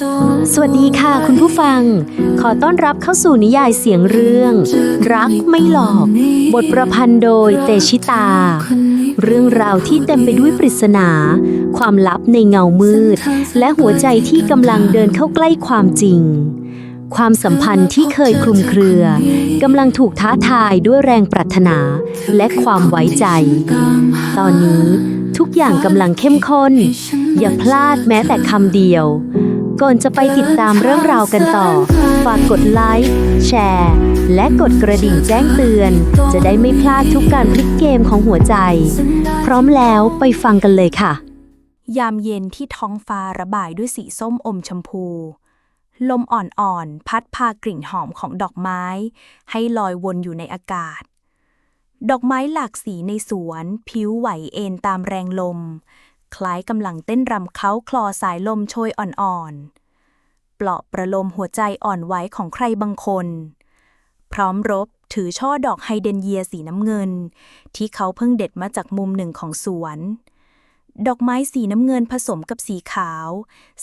สองสวัสดีค่ะคุณผู้ฟัง ขอต้อนรับเข้าสู่นิยายเสียงเรื่อง รักไม่หลอก บทประพันธ์โดยเตชิตา เรื่องราวที่เต็มไปด้วยปริศนา ความลับในเงามืด และหัวใจที่กำลังเดินเข้าใกล้ความจริง ความสัมพันธ์ที่เคยคลุมเครือกำลังถูกท้าทายด้วยแรงปรารถนา และความไว้ใจ ตอนนี้ ทุกอย่างกำลังเข้มข้น อย่าพลาดแม้แต่คำเดียว ก่อนจะไปติดตามเรื่องราวกันต่อ ฝากกดไลค์ แชร์ และกดกระดิ่งแจ้งเตือน จะได้ไม่พลาดทุกการพลิกเกมของหัวใจ พร้อมแล้วไปฟังกันเลยค่ะ ยามเย็นที่ท้องฟ้าระบายด้วยสีส้มอมชมพูลมอ่อนๆ พัดพากลิ่นหอมของดอกไม้ ให้ลอยวนอยู่ในอากาศ ดอกไม้หลากสีในสวน ผิวไหวเอ็นตามแรงลม คล้ายกำลังเต้นรำเขาคลอสายลมโชยอ่อนๆ เปลอบประโลมหัวใจอ่อนไหวของใครบางคน พร้อมรบถือช่อดอกไฮเดนเยียสีน้ำเงิน ที่เขาเพิ่งเด็ดมาจากมุมหนึ่งของสวน ดอกไม้สีน้ำเงินผสมกับสีขาว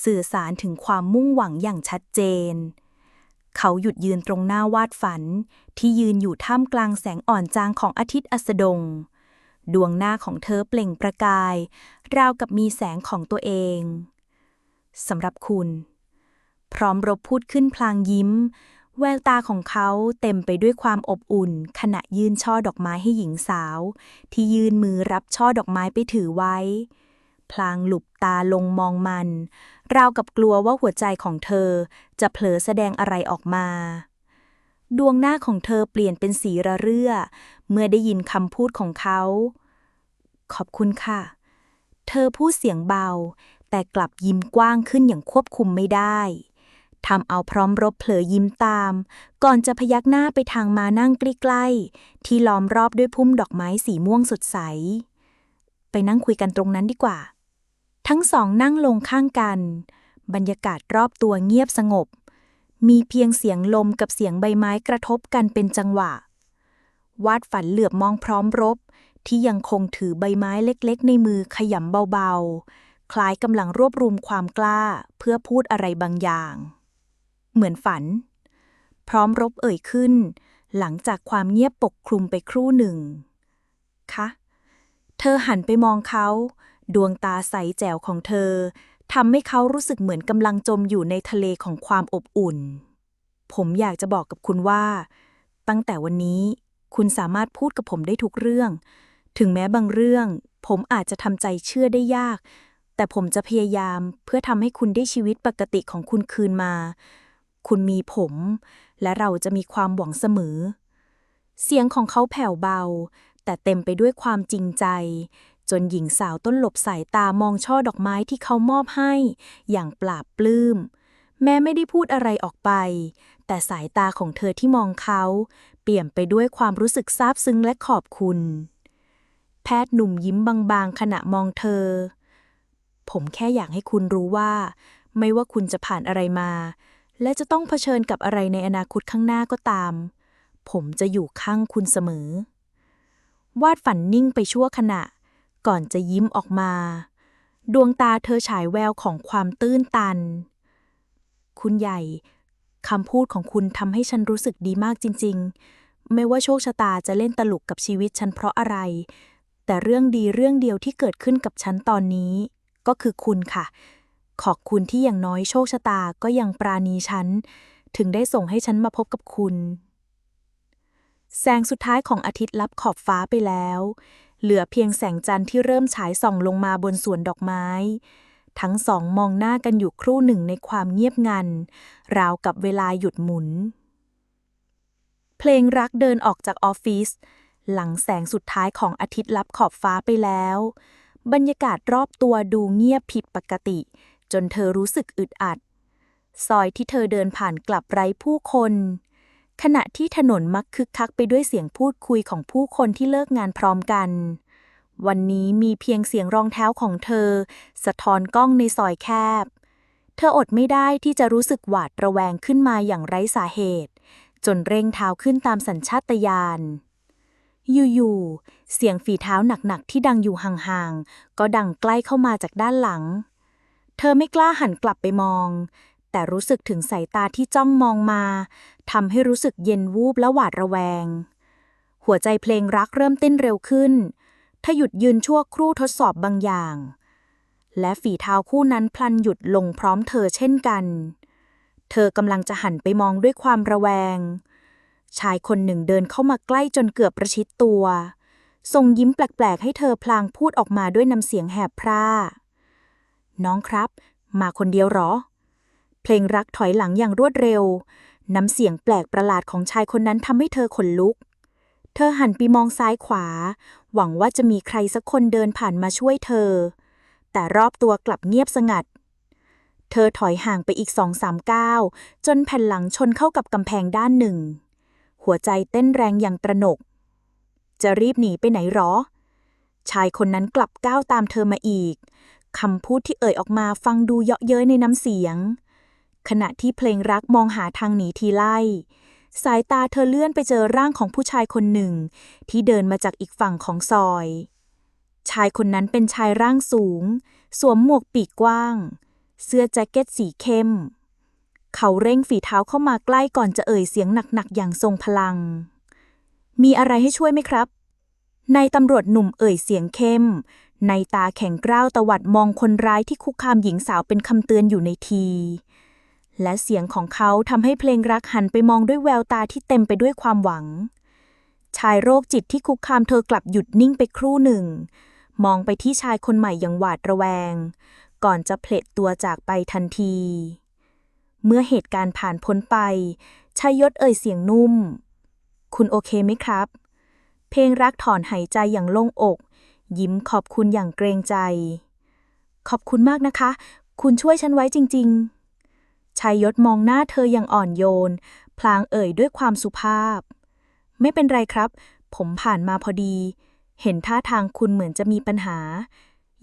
สื่อสารถึงความมุ่งหวังอย่างชัดเจน เขาหยุดยืนตรงหน้าวาดฝัน ที่ยืนอยู่ท่ามกลางแสงอ่อนจางของอาทิตย์อัสดง ดวงหน้าของเธอเปล่งประกาย ราวกับมีแสงของตัวเองสำหรับคุณ พร้อมรบพูดขึ้นพลางยิ้ม แววตาของเขาเต็มไปด้วยความอบอุ่น ขณะยื่นช่อดอกไม้ให้หญิงสาว ที่ยื่นมือรับช่อดอกไม้ไปถือไว้ พลางหลุบตาลงมองมัน ราวกับกลัวว่าหัวใจของเธอจะเผลอแสดงอะไรออกมา ดวงหน้าของเธอเปลี่ยนเป็นสีระเรื่อ เมื่อได้ยินคำพูดของเขา ขอบคุณค่ะ เธอพูดเสียงเบา แต่กลับยิ้มกว้างขึ้นอย่างควบคุมไม่ได้ทำเอาพร้อมรบเผลอยิ้มตาม ก่อนจะพยักหน้าไปทางมานั่งใกล้ๆ ที่ล้อมรอบด้วยพุ่มดอกไม้สีม่วงสดใส ไปนั่งคุยกันตรงนั้นดีกว่า ทั้งสองนั่งลงข้างกัน บรรยากาศรอบตัวเงียบสงบ มีเพียงเสียงลมกับเสียงใบไม้กระทบกันเป็นจังหวะ วาดฝันเหลือบมองพร้อมรบ ที่ยังคงถือใบไม้เล็กๆ ในมือขยำเบาๆ คล้ายกำลังรวบรวมความกล้าเพื่อพูดอะไรบางอย่าง เหมือนฝัน พร้อมรบเอ่ยขึ้น หลังจากความเงียบปกคลุมไปครู่หนึ่ง คะ เธอหันไปมองเขา ดวงตาใสแจ๋วของเธอทำให้เขารู้สึกเหมือนกำลังจมอยู่ในทะเลของความอบอุ่น ผมอยากจะบอกกับคุณว่า ตั้งแต่วันนี้คุณสามารถพูดกับผมได้ทุกเรื่อง ถึงแม้บางเรื่อง ผมอาจจะทำใจเชื่อได้ยาก แต่ผมจะพยายามเพื่อทำให้คุณได้ชีวิตปกติของคุณคืนมา คุณมีผม และเราจะมีความหวังเสมอ เสียงของเขาแผ่วเบา แต่เต็มไปด้วยความจริงใจ จนหญิงสาวต้นหลบสายตามองช่อดอกไม้ที่เขามอบให้ อย่างปราบปลื้ม แม้ไม่ได้พูดอะไรออกไป แต่สายตาของเธอที่มองเขา เปลี่ยมไปด้วยความรู้สึกซาบซึ้งและขอบคุณ แพทย์หนุ่มยิ้มบางๆ ขณะมองเธอ ผมแค่อยากให้คุณรู้ว่า ไม่ว่าคุณจะผ่านอะไรมา และจะต้องเผชิญกับอะไรในอนาคตข้างหน้าก็ตาม ผมจะอยู่ข้างคุณเสมอ วาดฝันนิ่งไปชั่วขณะ ก่อนจะยิ้มออกมา ดวงตาเธอฉายแววของความตื้นตัน คุณใหญ่คำพูดของคุณทำให้ฉันรู้สึกดีมากจริง ๆ ไม่ว่าโชคชะตาจะเล่นตลกกับชีวิตฉันเพราะอะไร แต่เรื่องดีเรื่องเดียวที่เกิดขึ้นกับฉันตอนนี้ ก็คือคุณค่ะ ขอบคุณที่อย่างน้อยโชคชะตาก็ยังปราณีฉัน ถึงได้ส่งให้ฉันมาพบกับคุณ แสงสุดท้ายของอาทิตย์ลับขอบฟ้าไปแล้ว เหลือเพียงแสงจันทร์ที่เริ่มฉายส่องลงมาบนสวนดอกไม้ ทั้งสองมองหน้ากันอยู่ครู่หนึ่งในความเงียบงัน ราวกับเวลาหยุดหมุน เพลงรักเดินออกจากออฟฟิศหลังแสงสุดท้ายของอาทิตย์ลับขอบฟ้าไปแล้ว บรรยากาศรอบตัวดูเงียบผิดปกติ จนเธอรู้สึกอึดอัด ซอยที่เธอเดินผ่านกลับไร้ผู้คน ขณะที่ถนนมักคึกคักไปด้วยเสียงพูดคุยของผู้คนที่เลิกงานพร้อมกัน วันนี้มีเพียงเสียงรองเท้าของเธอ สะท้อนกล้องในซอยแคบ เธออดไม่ได้ที่จะรู้สึกหวาดระแวงขึ้นมาอย่างไร้สาเหตุ จนเร่งเท้าขึ้นตามสัญชาตญาณอยู่ๆ เสียงฝีเท้าหนักๆ ที่ดังอยู่ห่างๆ ก็ดังใกล้เข้ามาจากด้านหลัง เธอไม่กล้าหันกลับไปมอง แต่รู้สึกถึงสายตาที่จ้องมองมาทำให้รู้สึกเย็นวูบและหวาดระแวง หัวใจเพลงรักเริ่มเต้นเร็วขึ้น ถ้าหยุดยืนชั่วครู่ทดสอบบางอย่าง และฝีเท้าคู่นั้นพลันหยุดลงพร้อมเธอเช่นกัน เธอกำลังจะหันไปมองด้วยความระแวง ชายคนหนึ่งเดินเข้ามาใกล้จนเกือบประชิดตัวทรงยิ้มแปลกๆ ให้เธอพลางพูดออกมาด้วยน้ำเสียงแหบพร่า น้องครับ มาคนเดียวหรอ เพลงรักถอยหลังอย่างรวดเร็ว น้ำเสียงแปลกประหลาดของชายคนนั้นทำให้เธอขนลุก เธอหันไปมองซ้ายขวา หวังว่าจะมีใครสักคนเดินผ่านมาช่วยเธอ แต่รอบตัวกลับเงียบสงัด เธอถอยห่างไปอีกสองสามก้าวจนแผ่นหลังชนเข้ากับกำแพงด้านหนึ่ง หัวใจเต้นแรงอย่างตระหนก จะรีบหนีไปไหนหรอ ชายคนนั้นกลับก้าวตามเธอมาอีกคำพูดที่เอ่ยออกมาฟังดูเยาะเย้ยในน้ำเสียง ขณะที่เพลงรักมองหาทางหนีทีไล่ สายตาเธอเลื่อนไปเจอร่างของผู้ชายคนหนึ่ง ที่เดินมาจากอีกฝั่งของซอย ชายคนนั้นเป็นชายร่างสูง สวมหมวกปีกกว้าง เสื้อแจ็คเก็ตสีเข้ม เขาเร่งฝีเท้าเข้ามาใกล้ก่อนจะเอ่ยเสียงหนักๆอย่างทรงพลัง มีอะไรให้ช่วยไหมครับนายตำรวจหนุ่มเอ่ยเสียงเข้ม ในตาแข็งกร้าวตวัดมองคนร้ายที่คุกคามหญิงสาวเป็นคำเตือนอยู่ในที และเสียงของเขาทำให้เพลงรักหันไปมองด้วยแววตาที่เต็มไปด้วยความหวัง ชายโรคจิตที่คุกคามเธอกลับหยุดนิ่งไปครู่หนึ่ง มองไปที่ชายคนใหม่อย่างหวาดระแวง ก่อนจะเพลดตัวจากไปทันที เมื่อเหตุการณ์ผ่านพ้นไป ชายยศเอ่ยเสียงนุ่ม คุณโอเคไหมครับ เพลงรักถอนหายใจอย่างโล่งอก ยิ้มขอบคุณอย่างเกรงใจ ขอบคุณมากนะคะ คุณช่วยฉันไว้จริง ๆ ชายยศมองหน้าเธออย่างอ่อนโยน พลางเอ่ยด้วยความสุภาพ ไม่เป็นไรครับ ผมผ่านมาพอดี เห็นท่าทางคุณเหมือนจะมีปัญหา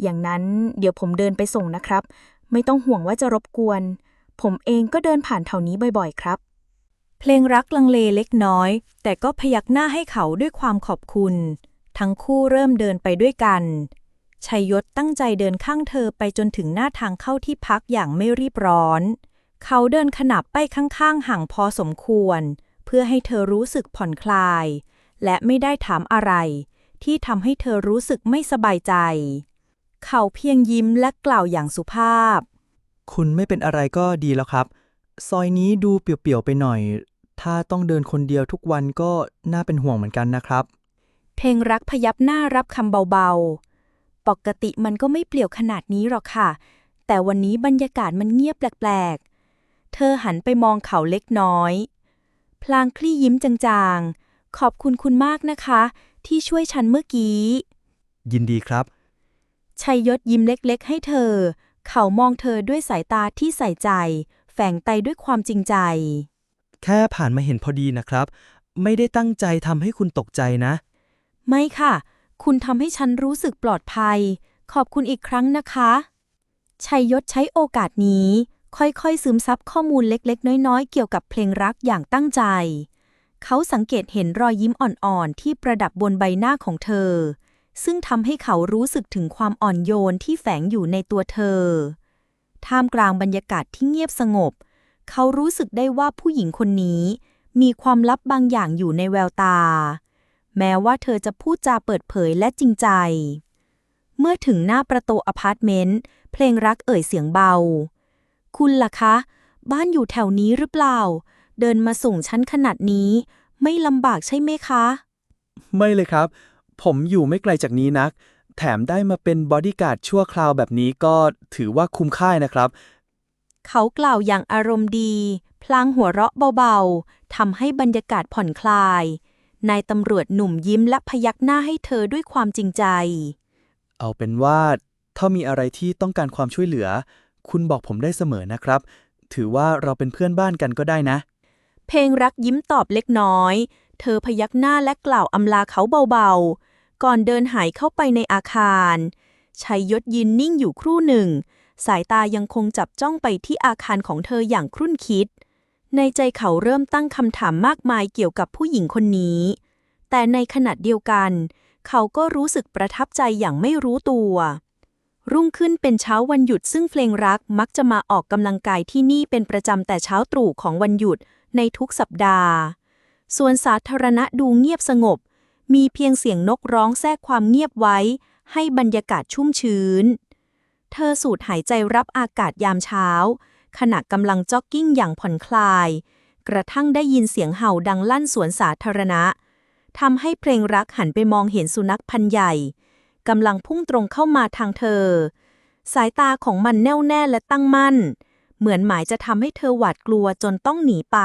อย่างนั้นเดี๋ยวผมเดินไปส่งนะครับ ไม่ต้องห่วงว่าจะรบกวน ผมเองก็เดินผ่านแถวนี้บ่อยๆ ครับ เพลงรักลังเลเล็กน้อย แต่ก็พยักหน้าให้เขาด้วยความขอบคุณ ทั้งคู่เริ่มเดินไปด้วยกันชัยยศตั้งใจเดินข้างเธอไปจนถึงหน้าทางเข้าที่พักอย่างไม่รีบร้อน เขาเดินขนับไปข้างๆห่างพอสมควร เพื่อให้เธอรู้สึกผ่อนคลาย และไม่ได้ถามอะไร ที่ทำให้เธอรู้สึกไม่สบายใจ เขาเพียงยิ้มและกล่าวอย่างสุภาพ คุณไม่เป็นอะไรก็ดีแล้วครับ ซอยนี้ดูเปี่ยวๆไปหน่อย ถ้าต้องเดินคนเดียวทุกวันก็น่าเป็นห่วงเหมือนกันนะครับ เพลงรักพยับหน้ารับคำเบาๆ ปกติมันก็ไม่เปลี่ยวขนาดนี้หรอกค่ะ แต่วันนี้บรรยากาศมันเงียบแปลกๆ เธอหันไปมองเขาเล็กน้อย พลางคลี่ยิ้มจางๆ ขอบคุณคุณมากนะคะ ที่ช่วยฉันเมื่อกี้ ยินดีครับ ชัยยศยิ้มเล็กๆ ให้เธอ เขามองเธอด้วยสายตาที่ใส่ใจ แฝงไตด้วยความจริงใจ แค่ผ่านมาเห็นพอดีนะครับ ไม่ได้ตั้งใจทำให้คุณตกใจนะ ไม่ค่ะ คุณทำให้ฉันรู้สึกปลอดภัย ขอบคุณอีกครั้งนะคะ ชัยยศใช้โอกาสนี้ ค่อยๆ ซึมซับข้อมูลเล็กๆ น้อยๆ เกี่ยวกับเพลงรักอย่างตั้งใจ เขาสังเกตเห็นรอยยิ้มอ่อนๆ ที่ประดับบนใบหน้าของเธอ ซึ่งทำให้เขารู้สึกถึงความอ่อนโยนที่แฝงอยู่ในตัวเธอ ท่ามกลางบรรยากาศที่เงียบสงบ เขารู้สึกได้ว่าผู้หญิงคนนี้ มีความลับบางอย่างอยู่ในแววตา แม้ว่าเธอจะพูดจาเปิดเผยและจริงใจ เมื่อถึงหน้าประตูอพาร์ตเมนต์ เพลงรักเอ่ยเสียงเบา คุณล่ะคะ บ้านอยู่แถวนี้หรือเปล่า เดินมาส่งฉันขนาดนี้ ไม่ลำบากใช่ไหมคะ ไม่เลยครับ ผมอยู่ไม่ไกลจากนี้นัก แถมได้มาเป็นบอดี้การ์ดชั่วคราวแบบนี้ก็ถือว่าคุ้มค่านะครับ เขากล่าวอย่างอารมณ์ดี พลางหัวเราะเบาๆทำให้บรรยากาศผ่อนคลาย นายตำรวจหนุ่มยิ้มและพยักหน้าให้เธอด้วยความจริงใจ เอาเป็นว่า ถ้ามีอะไรที่ต้องการความช่วยเหลือ คุณบอกผมได้เสมอนะครับ ถือว่าเราเป็นเพื่อนบ้านกันก็ได้นะ เพลงรักยิ้มตอบเล็กน้อย เธอพยักหน้าและกล่าวอำลาเขาเบาๆ ก่อนเดินหายเข้าไปในอาคารชัยยศยืนนิ่งอยู่ครู่หนึ่ง สายตายังคงจับจ้องไปที่อาคารของเธออย่างครุ่นคิด ในใจเขาเริ่มตั้งคำถามมากมายเกี่ยวกับผู้หญิงคนนี้ แต่ในขณะเดียวกัน เขาก็รู้สึกประทับใจอย่างไม่รู้ตัว รุ่งขึ้นเป็นเช้าวันหยุดซึ่งเพลงรักมักจะมาออกกำลังกายที่นี่เป็นประจำแต่เช้าตรู่ของวันหยุดในทุกสัปดาห์ส่วนสาธารณะดูเงียบสงบ มีเพียงเสียงนกร้องแทรกความเงียบไว้ ให้บรรยากาศชุ่มชื้น เธอสูดหายใจรับอากาศยามเช้า ขณะกำลังจ็อกกิ้งอย่างผ่อนคลาย กระทั่งได้ยินเสียงเห่าดังลั่นสวนสาธารณะทำให้เพลงรักหันไปมองเห็นสุนัขพันใหญ่ กำลังพุ่งตรงเข้ามาทางเธอ สายตาของมันแน่วแน่และตั้งมั่น เหมือนหมายจะทำให้เธอหวาดกลัวจนต้องหนีไป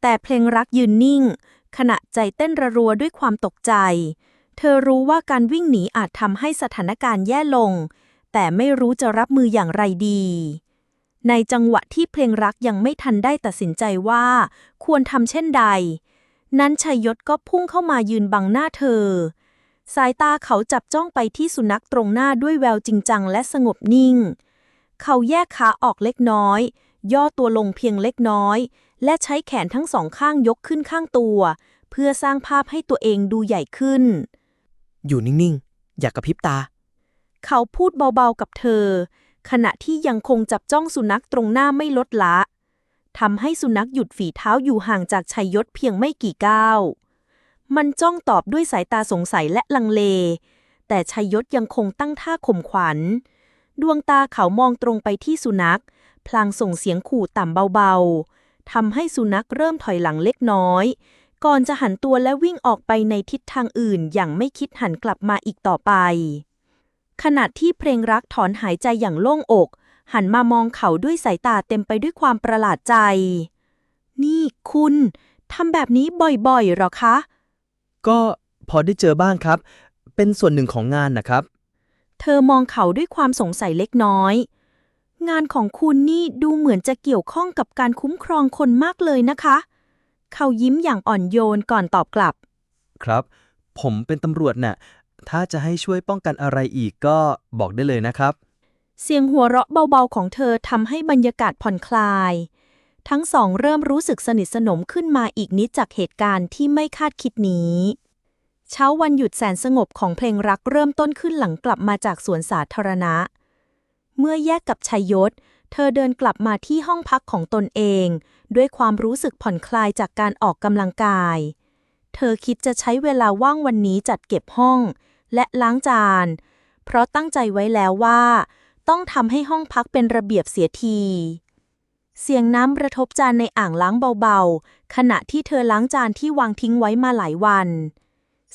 แต่เพลงรักยืนนิ่ง ขณะใจเต้นระรัวด้วยความตกใจ เธอรู้ว่าการวิ่งหนีอาจทำให้สถานการณ์แย่ลง แต่ไม่รู้จะรับมืออย่างไรดีในจังหวะที่เพลงรักยังไม่ทันได้ตัดสินใจว่า ควรทำเช่นใด นั้นชัยยศก็พุ่งเข้ามายืนบังหน้าเธอ สายตาเขาจับจ้องไปที่สุนัขตรงหน้าด้วยแววจริงจังและสงบนิ่ง เขาแยกขาออกเล็กน้อย ย่อตัวลงเพียงเล็กน้อย และใช้แขนทั้งสองข้างยกขึ้นข้างตัว เพื่อสร้างภาพให้ตัวเองดูใหญ่ขึ้น อยู่นิ่งๆ อย่ากระพริบตา เขาพูดเบาๆกับเธอ ขณะที่ยังคงจับจ้องสุนัขตรงหน้าไม่ลดละทำให้สุนัขหยุดฝีเท้าอยู่ห่างจากชัยยศเพียงไม่กี่ก้าว มันจ้องตอบด้วยสายตาสงสัยและลังเล แต่ชัยยศยังคงตั้งท่าข่มขวัญ ดวงตาเขามองตรงไปที่สุนัข พลางส่งเสียงขู่ต่ำเบาๆทำให้สุนัขเริ่มถอยหลังเล็กน้อย ก่อนจะหันตัวและวิ่งออกไปในทิศทางอื่นอย่างไม่คิดหันกลับมาอีกต่อไป ขณะที่เพลงรักถอนหายใจอย่างโล่งอก หันมามองเขาด้วยสายตาเต็มไปด้วยความประหลาดใจ นี่คุณทำแบบนี้บ่อยๆหรอคะ ก็พอได้เจอบ้างครับ เป็นส่วนหนึ่งของงานนะครับ เธอมองเขาด้วยความสงสัยเล็กน้อย งานของคุณนี่ดูเหมือนจะเกี่ยวข้องกับการคุ้มครองคนมากเลยนะคะ เขายิ้มอย่างอ่อนโยนก่อนตอบกลับ ครับ ผมเป็นตำรวจน่ะ ถ้าจะให้ช่วยป้องกันอะไรอีกก็บอกได้เลยนะครับ เสียงหัวเราะเบาๆของเธอทำให้บรรยากาศผ่อนคลาย ทั้งสองเริ่มรู้สึกสนิทสนมขึ้นมาอีกนิดจากเหตุการณ์ที่ไม่คาดคิดนี้ เช้าวันหยุดแสนสงบของเพลงรักเริ่มต้นขึ้นหลังกลับมาจากสวนสาธารณะ เมื่อแยกกับชัยยศ เธอเดินกลับมาที่ห้องพักของตนเอง ด้วยความรู้สึกผ่อนคลายจากการออกกำลังกาย เธอคิดจะใช้เวลาว่างวันนี้จัดเก็บห้อง และล้างจาน เพราะตั้งใจไว้แล้วว่า ต้องทำให้ห้องพักเป็นระเบียบเสียที เสียงน้ำกระทบจานในอ่างล้างเบาๆ ขณะที่เธอล้างจานที่วางทิ้งไว้มาหลายวัน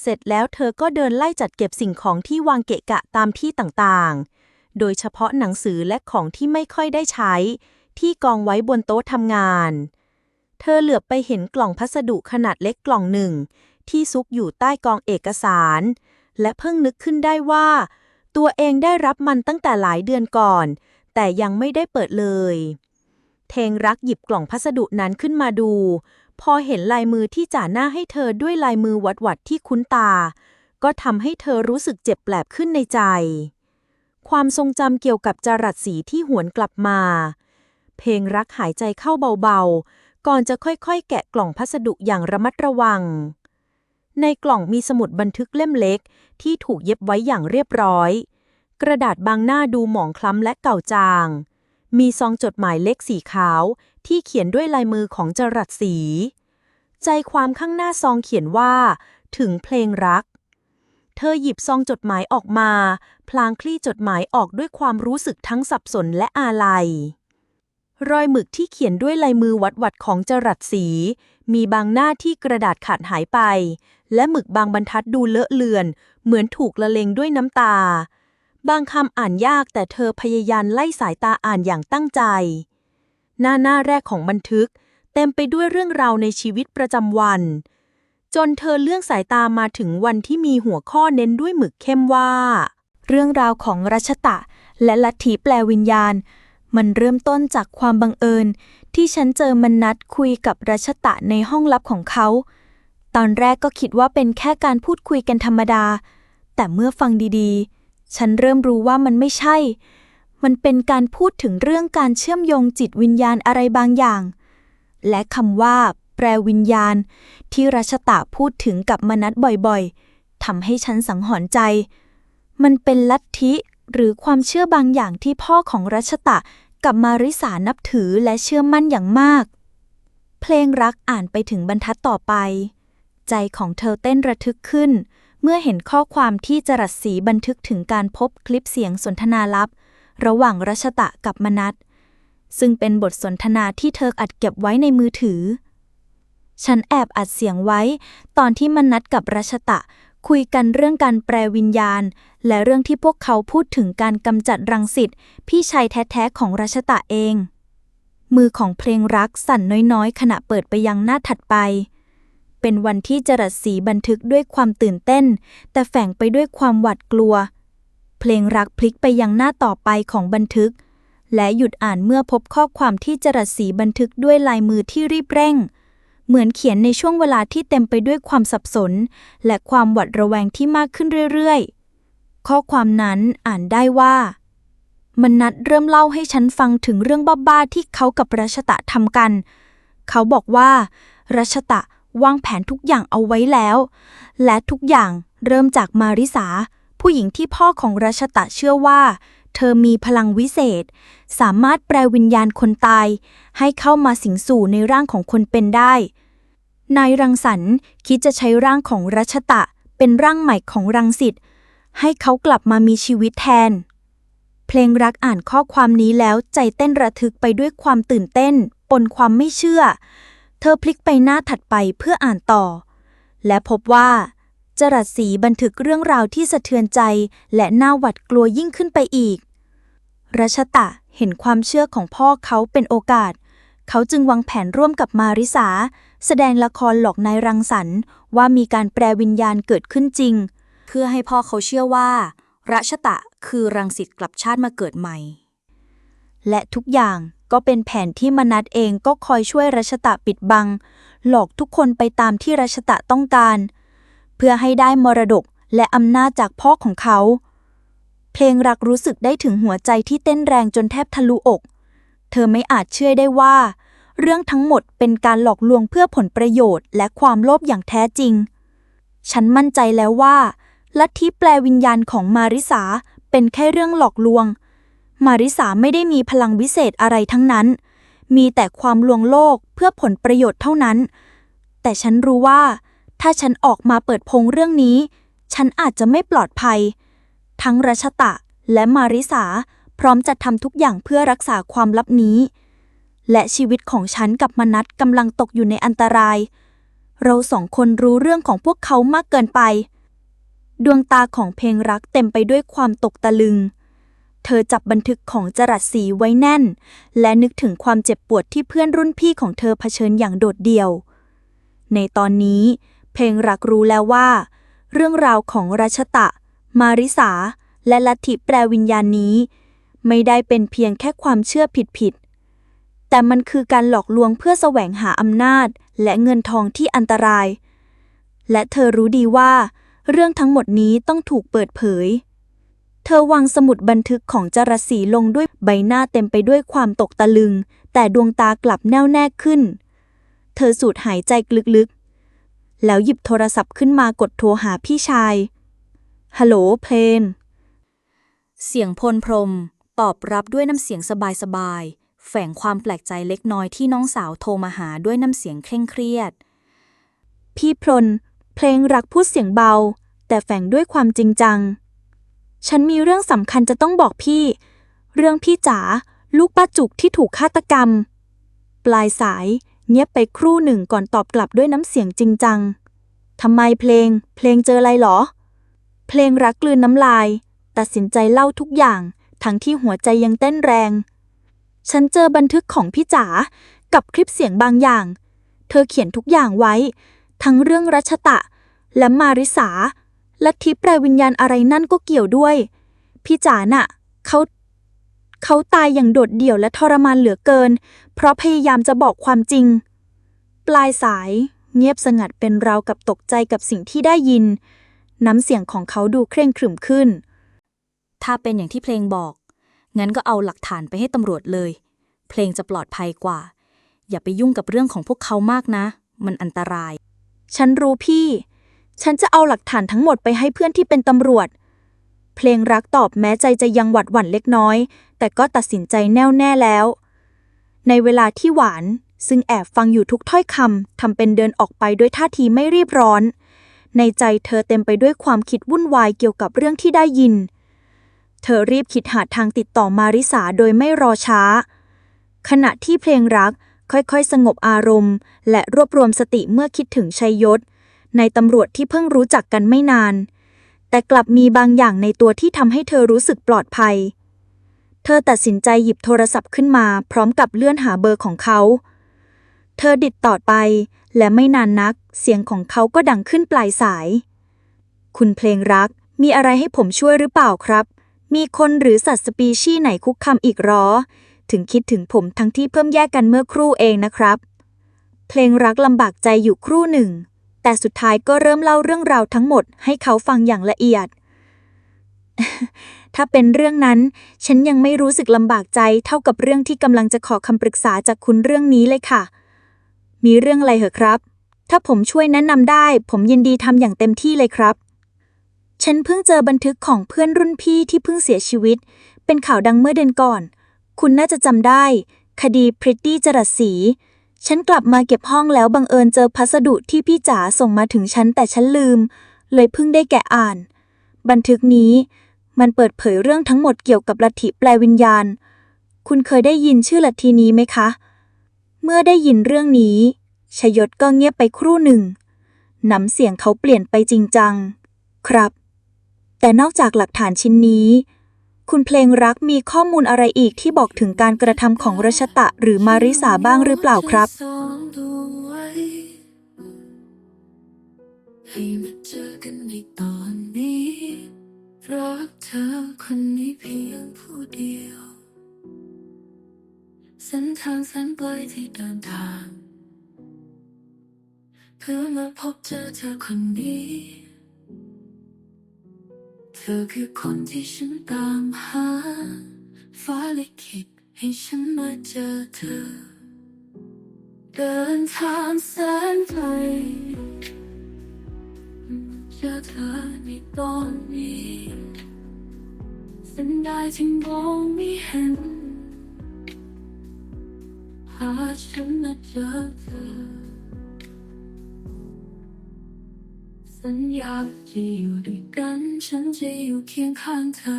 เสร็จแล้วเธอก็เดินไล่จัดเก็บสิ่งของที่วางเกะกะตามที่ต่างๆ โดยเฉพาะหนังสือและของที่ไม่ค่อยได้ใช้ ที่กองไว้บนโต๊ะทำงาน เธอเหลือบไปเห็นกล่องพัสดุขนาดเล็กกล่องหนึ่ง ที่ซุกอยู่ใต้กองเอกสาร และเพิ่งนึกขึ้นได้ว่า ตัวเองได้รับมันตั้งแต่หลายเดือนก่อน แต่ยังไม่ได้เปิดเลย เทงรักหยิบกล่องพัสดุนั้นขึ้นมาดู พอเห็นลายมือที่จ่าหน้าให้เธอด้วยลายมือวัดๆที่คุ้นตา ก็ทำให้เธอรู้สึกเจ็บแปลบขึ้นในใจ ความทรงจำเกี่ยวกับจรัสสีที่หวนกลับมา เพลงรักหายใจเข้าเบาๆ ก่อนจะค่อยๆ แกะกล่องพัสดุอย่างระมัดระวัง ในกล่องมีสมุดบันทึกเล่มเล็ก ที่ถูกเย็บไว้อย่างเรียบร้อย กระดาษบางหน้าดูหมองคล้ำและเก่าจาง มีซองจดหมายเล็กสีขาว ที่เขียนด้วยลายมือของจรัสสี ใจความข้างหน้าซองเขียนว่า ถึงเพลงรัก เธอหยิบซองจดหมายออกมา พลางคลี่จดหมายออกด้วยความรู้สึกทั้งสับสนและอาลัย รอยหมึกที่เขียนด้วยลายมือวัดๆของจรัสสี มีบางหน้าที่กระดาษขาดหายไป และหมึกบางบรรทัดดูเลอะเลือน เหมือนถูกละเลงด้วยน้ำตา บางคำอ่านยากแต่เธอพยายามไล่สายตาอ่านอย่างตั้งใจ หน้าหน้าแรกของบันทึก เต็มไปด้วยเรื่องราวในชีวิตประจำวัน จนเธอเลื่อนสายตามาถึงวันที่มีหัวข้อเน้นด้วยหมึกเข้มว่า เรื่องราวของรัชตะ และลัทธิแปลวิญญาณ มันเริ่มต้นจากความบังเอิญ ที่ฉันเจอมันนัดคุยกับรัชตะในห้องลับของเขา ตอนแรกก็คิดว่าเป็นแค่การพูดคุยกันธรรมดา แต่เมื่อฟังดีๆ ฉันเริ่มรู้ว่ามันไม่ใช่ มันเป็นการพูดถึงเรื่องการเชื่อมโยงจิตวิญญาณอะไรบางอย่าง และคำว่า แปรวิญญาณ ที่รัชตะพูดถึงกับมนัดบ่อยๆทำให้ฉันสังหรณ์ใจ มันเป็นลัทธิหรือความเชื่อบางอย่างที่พ่อของรัชตะกับมาริสานับถือและเชื่อมั่นอย่างมาก เพลงรักอ่านไปถึงบรรทัดต่อไป ใจของเธอเต้นระทึกขึ้น เมื่อเห็นข้อความที่จรัสสีบันทึกถึงการพบคลิปเสียงสนทนาลับ ระหว่างรัชตะกับมนัทซึ่งเป็นบทสนทนาที่เธออัดเก็บไว้ในมือถือ ฉันแอบอัดเสียงไว้ ตอนที่มนัทกับรัชตะคุยกันเรื่องการแปลวิญญาณ และเรื่องที่พวกเขาพูดถึงการกำจัดรังสิตพี่ชายแท้ๆของรัชตะเอง มือของเพลงรักสั่นน้อยๆ ขณะเปิดไปยังหน้าถัดไป เป็นวันที่จรัสสีบันทึกด้วยความตื่นเต้น แต่แฝงไปด้วยความหวาดกลัว เพลงรักพลิกไปยังหน้าต่อไปของบันทึก และหยุดอ่านเมื่อพบข้อความที่จรัสสีบันทึกด้วยลายมือที่รีบเร่ง เหมือนเขียนในช่วงเวลาที่เต็มไปด้วยความสับสน และความหวาดระแวงที่มากขึ้นเรื่อยๆ ข้อความนั้นอ่านได้ว่า มันนัดเริ่มเล่าให้ฉันฟังถึงเรื่องบ้าๆที่เขากับรัชตะทำกัน เขาบอกว่า รัชตะ วางแผนทุกอย่างเอาไว้แล้ว และทุกอย่างเริ่มจากมาริสา ผู้หญิงที่พ่อของรัชตะเชื่อว่า เธอมีพลังวิเศษ สามารถแปลวิญญาณคนตาย ให้เข้ามาสิงสู่ในร่างของคนเป็นได้ นายรังสรรค์คิดจะใช้ร่างของรัชตะเป็นร่างใหม่ของรังสิตให้เขากลับมามีชีวิตแทน เพลงรักอ่านข้อความนี้แล้วใจเต้นระทึกไปด้วยความตื่นเต้น ปนความไม่เชื่อ เธอพลิกไปหน้าถัดไปเพื่ออ่านต่อ และพบว่าจรัสสีบันทึกเรื่องราวที่สะเทือนใจ และน่าหวาดกลัวยิ่งขึ้นไปอีก รัชตะเห็นความเชื่อของพ่อเขาเป็นโอกาส เขาจึงวางแผนร่วมกับมาริสา แสดงละครหลอกนายรังสรรค์ว่ามีการแปลวิญญาณเกิดขึ้นจริง เพื่อให้พ่อเขาเชื่อว่า รัชตะคือรังสิตกลับชาติมาเกิดใหม่ และทุกอย่าง ก็เป็นแผนที่มนัดเองก็คอยช่วยรัชตะปิดบัง หลอกทุกคนไปตามที่รัชตะต้องการ เพื่อให้ได้มรดกและอำนาจจากพ่อของเขา เพลงรักรู้สึกได้ถึงหัวใจที่เต้นแรงจนแทบทะลุอก เธอไม่อาจเชื่อได้ว่า เรื่องทั้งหมดเป็นการหลอกลวงเพื่อผลประโยชน์และความโลภอย่างแท้จริง ฉันมั่นใจแล้วว่า ลัทธิแปลวิญญาณของมาริสาเป็นแค่เรื่องหลอกลวง มาริสาไม่ได้มีพลังวิเศษอะไรทั้งนั้น มีแต่ความลวงโลกเพื่อผลประโยชน์เท่านั้น แต่ฉันรู้ว่า ถ้าฉันออกมาเปิดพงเรื่องนี้ ฉันอาจจะไม่ปลอดภัย ทั้งรัชตะและมาริสาพร้อมจะทำทุกอย่างเพื่อรักษาความลับนี้ และชีวิตของฉันกับมนัทกำลังตกอยู่ในอันตราย เราสองคนรู้เรื่องของพวกเขามากเกินไป ดวงตาของเพลงรักเต็มไปด้วยความตกตะลึง เธอจับบันทึกของจรัสสีไว้แน่น และนึกถึงความเจ็บปวดที่เพื่อนรุ่นพี่ของเธอเผชิญอย่างโดดเดี่ยว ในตอนนี้ เพลงรักรู้แล้วว่า เรื่องราวของรัชตะ มาริสา และลัทธิแปลวิญญาณนี้ ไม่ได้เป็นเพียงแค่ความเชื่อผิดๆแต่มันคือการหลอกลวงเพื่อแสวงหาอำนาจ และเงินทองที่อันตราย และเธอรู้ดีว่า เรื่องทั้งหมดนี้ต้องถูกเปิดเผย เธอวางสมุดบันทึกของจรสีลงด้วยใบหน้าเต็มไปด้วยความตกตะลึง แต่ดวงตากลับแน่วแน่ขึ้น เธอสูดหายใจลึกๆ แล้วหยิบโทรศัพท์ขึ้นมากดโทรหาพี่ชาย ฮัลโหลเพลน เสียงพลพรม ตอบรับด้วยน้ำเสียงสบายๆ แฝงความแปลกใจเล็กน้อยที่น้องสาวโทรมาหาด้วยน้ำเสียงเคร่งเครียด พี่พล เพลงรักพูดเสียงเบา แต่แฝงด้วยความจริงจัง ฉันมีเรื่องสำคัญจะต้องบอกพี่ เรื่องพี่จ๋าลูกป้าจุกที่ถูกฆาตกรรม ปลายสาย เงียบไปครู่หนึ่งก่อนตอบกลับด้วยน้ำเสียงจริงจังทำไมเพลง เพลงเจออะไรหรอ เพลงรักกลืนน้ำลาย ตัดสินใจเล่าทุกอย่าง ทั้งที่หัวใจยังเต้นแรง ฉันเจอบันทึกของพี่จ๋ากับคลิปเสียงบางอย่าง เธอเขียนทุกอย่างไว้ ทั้งเรื่องรัชตะ และมาริสา ลัทธิแปลวิญญาณอะไรนั่นก็เกี่ยวด้วย พี่จ๋าน่ะเขาเขาตายอย่างโดดเดี่ยวและทรมานเหลือเกิน เพราะพยายามจะบอกความจริง ปลายสายเงียบสงัดเป็นราวกับตกใจกับสิ่งที่ได้ยิน น้ำเสียงของเขาดูเคร่งขรึมขึ้น ถ้าเป็นอย่างที่เพลงบอก งั้นก็เอาหลักฐานไปให้ตำรวจเลย เพลงจะปลอดภัยกว่า อย่าไปยุ่งกับเรื่องของพวกเขามากนะ มันอันตราย ฉันรู้พี่ ฉันจะเอาหลักฐานทั้งหมดไปให้เพื่อนที่เป็นตำรวจ เพลงรักตอบแม้ใจจะยังหวัดหวั่นเล็กน้อย แต่ก็ตัดสินใจแน่วแน่แล้ว ในเวลาที่หวานซึ่งแอบฟังอยู่ทุกถ้อยคำทำเป็นเดินออกไปด้วยท่าทีไม่รีบร้อน ในใจเธอเต็มไปด้วยความคิดวุ่นวายเกี่ยวกับเรื่องที่ได้ยิน เธอรีบคิดหาทางติดต่อมาริสาโดยไม่รอช้า ขณะที่เพลงรักค่อยๆ สงบอารมณ์ และรวบรวมสติเมื่อคิดถึงชัยยศ ในตำรวจที่เพิ่งรู้จักกันไม่นาน แต่กลับมีบางอย่างในตัวที่ทำให้เธอรู้สึกปลอดภัย เธอตัดสินใจหยิบโทรศัพท์ขึ้นมา พร้อมกับเลื่อนหาเบอร์ของเขา เธอดิดต่อไป และไม่นานนัก เสียงของเขาก็ดังขึ้นปลายสาย คุณเพลงรัก มีอะไรให้ผมช่วยหรือเปล่าครับ มีคนหรือสัตว์สปีชีส์ไหนคุกคามอีกหรอ ถึงคิดถึงผมทั้งที่เพิ่มแยกกันเมื่อครู่เองนะครับ เพลงรักลำบากใจอยู่ครู่หนึ่ง แต่สุดท้ายก็เริ่มเล่าเรื่องราวทั้งหมดให้เขาฟังอย่างละเอียด ถ้าเป็นเรื่องนั้น ฉันยังไม่รู้สึกลำบากใจเท่ากับเรื่องที่กำลังจะขอคำปรึกษาจากคุณเรื่องนี้เลยค่ะ มีเรื่องอะไรเหรอครับ ถ้าผมช่วยแนะนำได้ ผมยินดีทำอย่างเต็มที่เลยครับ ฉันเพิ่งเจอบันทึกของเพื่อนรุ่นพี่ที่เพิ่งเสียชีวิต เป็นข่าวดังเมื่อเดือนก่อน คุณน่าจะจำได้ คดีพริตตี้จรัสสี ฉันกลับมาเก็บห้องแล้วบังเอิญเจอพัสดุที่พี่จ๋าส่งมาถึงฉันแต่ฉันลืม เลยเพิ่งได้แกะอ่าน บันทึกนี้มันเปิดเผยเรื่องทั้งหมดเกี่ยวกับลัทธิแปลวิญญาณ คุณเคยได้ยินชื่อลัทธินี้ไหมคะ เมื่อได้ยินเรื่องนี้ชยศก็เงียบไปครู่หนึ่งน้ำเสียงเขาเปลี่ยนไปจริงจัง ครับ แต่นอกจากหลักฐานชิ้นนี้ คุณเพลงรักมีข้อมูลอะไรอีกที่บอกถึงการกระทำของรัชตะหรือมาริสาบ้างหรือเปล่าครับ ให้มาเจอกันในตอนนี้ รักเธอคนนี้เพียงผู้เดียว เส้นทางแสนไกลที่เดินทาง เพื่อมาพบเจอเธอคนนี้ อคือคนที่ฉันตามหา ฟ้าลิขิตให้ฉันมาเจอเธอ เดินทางแสนไกลเจอเธอในตอนนี้สันได้ที่มองไม่เห็นพาฉันมาเจอเธอ สัญญาจะอยู่ด้วยกัน ฉันจะอยู่เคียงข้างเธอ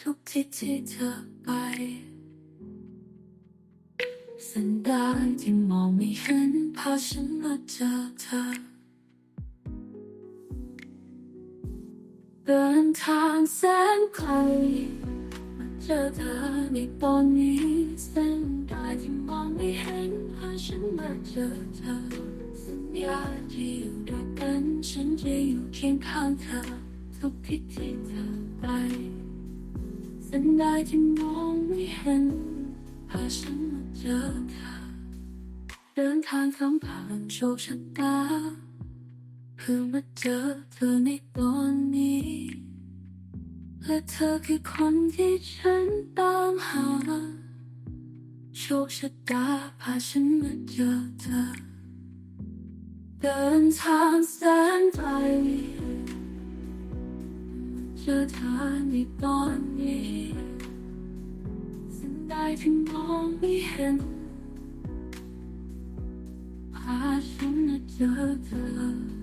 ทุกที่ที่เธอไป สันดาที่มองไม่เห็นพาฉันมาเจอเธอ เดินทางแสนไกลมาเจอเธอในตอนนี้เส้นได้ที่มองไม่เห็นพาฉันมาเจอเธอ สัญญาจะอยู่ด้วยกัน ฉันจะอยู่เคียงข้างเธอทุกที่ที่เธอไปสัญญาที่มองไม่เห็นพาฉันมาเจอเธอเดินทางข้ามผ่านโชคชะตาเพื่อมาเจอเธอในตอนนี้และเธอคือคนที่ฉันตามหา โชคชะตาพาฉันมาเจอเธอ เดินทางแสนไกลเจอเธอในตอนนี้สิ่งใดที่มองไม่เห็นพาฉันมาเจอเธอ